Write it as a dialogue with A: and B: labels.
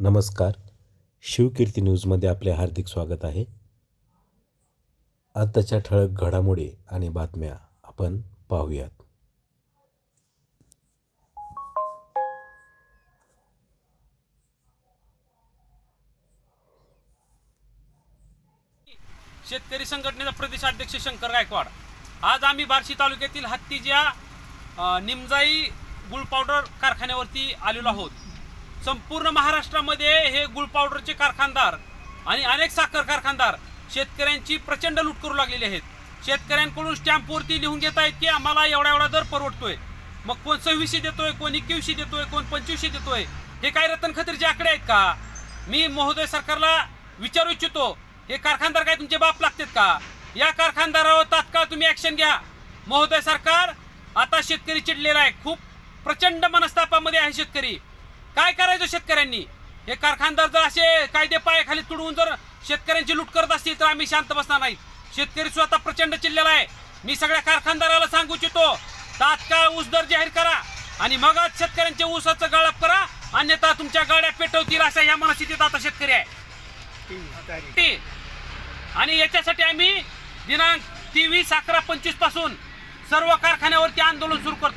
A: नमस्कार. शिवकीर्ती न्यूजमध्ये आपले हार्दिक स्वागत आहे. आत्ताच्या ठळक घडामोडी आणि बातम्या आपण पाहूयात.
B: शेतकरी संघटनेचा प्रदेशाध्यक्ष शंकर गायकवाड. आज आम्ही बार्शी तालुक्यातील हत्तीज्या निमजाई गुळ पावडर कारखान्यावरती आलेलो आहोत. संपूर्ण महाराष्ट्रामध्ये हे गुळ पावडरचे कारखानदार आणि अनेक साखर कारखानदार शेतकऱ्यांची प्रचंड लूट करू लागलेले आहेत. शेतकऱ्यांकडून स्टॅम्पवरती लिहून घेत आहेत की आम्हाला एवढा एवढा दर परवडतोय. मग कोण सव्वीसशे देतोय कोण एकवीसशे देतोय कोण पंचवीसशे देतोय? हे काय रतन खत्रीचे आकडे आहेत का? मी महोदय सरकारला विचारू इच्छितो हे कारखानदार काय तुमचे बाप लागतात का? या कारखानदारावर तात्काळ तुम्ही ॲक्शन घ्या. महोदय सरकार आता शेतकरी चिडलेला आहे. खूप प्रचंड मनस्तापामध्ये आहे शेतकरी. काय करायचं शेतकऱ्यांनी? हे कारखानदार जर असे कायदे पायाखाली तुडवून जर शेतकऱ्यांची लूट करत असतील तर आम्ही शांत बसणार नाही शेतकरी स्वतः प्रचंड चिल्लेला आहे. मी सगळ्या कारखानदाराला सांगू इच्छितो तात्काळ ऊस दर जाहीर करा आणि मगच शेतकऱ्यांच्या ऊसाचं गळप करा. अन्यथा तुमच्या गाड्या पेटवतील अशा या मनस्थितीत आता शेतकरी आहे. आणि याच्यासाठी आम्ही दिनांक तेवीस अकरा पंचवीसपासून सर्व कारखान्यावरती आंदोलन सुरू करतोय